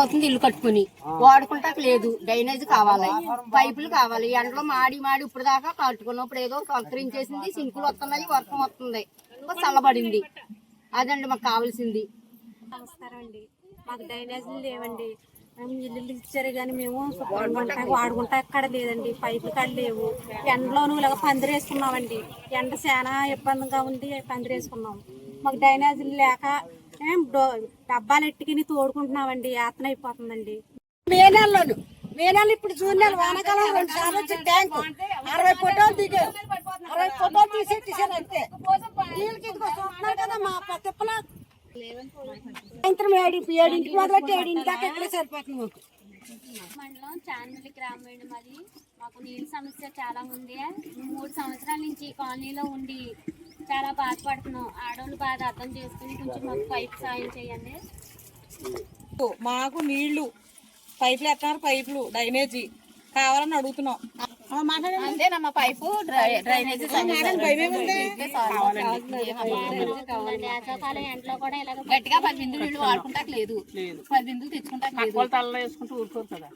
అవుతుంది ఇల్లు కట్టుకుని. వాడుకుంటాక లేదు. డ్రైనేజ్ కావాలి. పైపులు కావాలి. ఎండలో మాడి మాడి ఇప్పుడు దాకా కట్టుకున్నప్పుడు ఏదో సంకరించేసింది సింకులు వస్తున్నాయి. వర్షం వస్తుంది చల్లబడింది. అదండి మాకు కావాల్సింది. నమస్కారం అండి మాకు డ్రైనేజీలు లేవండి. మేము ఇల్లు ఇచ్చారు కానీ మేము వాడుకుంటా వాడుకుంటా ఎక్కడ లేదండి. పైపులు కాడ లేవు. ఎండలోనూ ఇలాగ పందిరేసుకున్నామండి ఎండ చాలా ఇబ్బందిగా ఉంది. పందిరేసుకున్నాం మాకు డ్రైనేజీలు లేక ఏం డబ్బాలు ఎట్టుకుని తోడుకుంటున్నామండి యాతన అయిపోతుందండి మే నెలలోను మే నెల ఇప్పుడు జూన్ నెల వానాకాలం రెండు సార్లు వచ్చి ట్యాంకు. అరవై ఫోటోలు దిగారు అరవై ఫోటోలు తీసేసారు అంతే. చూస్తున్నారు కదా మా తిప్పల సాయంత్రం ఏడు ఏడింటికి మొదలెట్టి ఏడింటి దాకా ఎక్కడే సరిపోతుంది మాకు. మండలం చాందిలి గ్రామం మాది. మాకు నీళ్ళ సమస్య చాలా ఉంది. మూడు సంవత్సరాల నుంచి ఈ కాలనీలో ఉండి చాలా బాధపడుతున్నాం. ఆడవాళ్ళు బాధ అర్థం చేసుకుని కొంచెం మాకు పైప్ సాయం చేయండి. మాకు నీళ్ళు పైపులు ఎత్తారు పైపులు డ్రైనేజీ. కావాలని అడుగుతున్నాం. అంతేనమ్మా పైపు డ్రైనేజ్ వేసవకాలం ఎండలో కూడా ఇలాగ గట్టిగా పది బిందులు నీళ్ళు వాడుకుంటాక లేదు. పది బిందులు తెచ్చుకుంటాక లేదు. తలలో వేసుకుంటూ ఊరుకోరు కదా.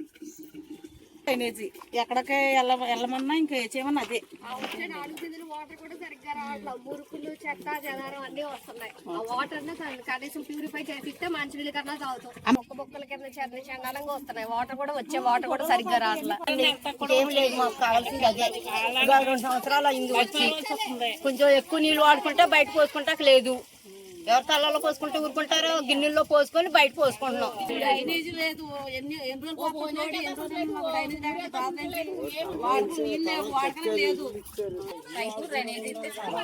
డ్రైనేజీ ఎక్కడికి వెళ్ళ వెళ్ళమన్నా ఇంకా చేయమన్నా అదే. వాటర్ కూడా సరిగ్గా రావట్లేదు మురుకులు చెత్త జనారం అన్ని వస్తున్నాయి. ఆ వాటర్ కనీసం ప్యూరిఫై చేసి ఇస్తే మంచి నీళ్ళు కన్నా తాగుతాం. మొక్క మొక్కల కింద చెత్త చండాలంగా వస్తున్నాయి. వాటర్ కూడా వచ్చే వాటర్ కూడా సరిగ్గా రావట్లేదు ఏం లేదు మాకు కావాల్సింది అదే. ఇక రెండు సంవత్సరాలు అయింది వచ్చి. కొంచెం ఎక్కువ నీళ్ళు వాడుకుంటే బయట పోసుకుంటాక లేదు. ఎవరి తలలో పోసుకుంటే ఊరుకుంటారో గిన్నెల్లో పోసుకొని బయట పోసుకుంటున్నాం. రోజులు మాకు ఇస్తే చాలు.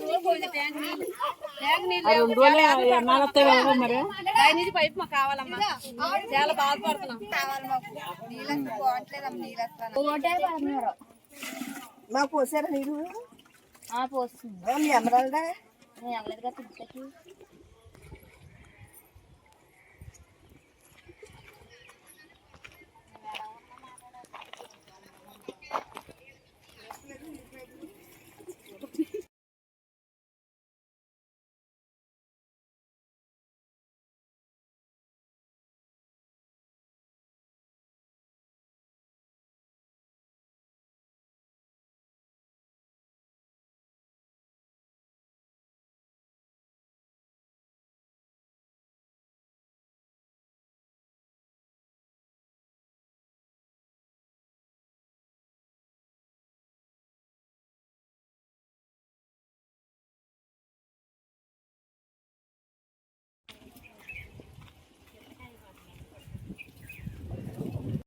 రోజులు పోయింది ట్యాంక్ నీళ్ళు. పైప్ మాకు కావాలమ్మా. చాలా బాధపడుతున్నాం. మాకు. పోసారా నీరు పోస్తుంది అమ్మరాలదా నేను అమ్మలేదుగా పిల్లకి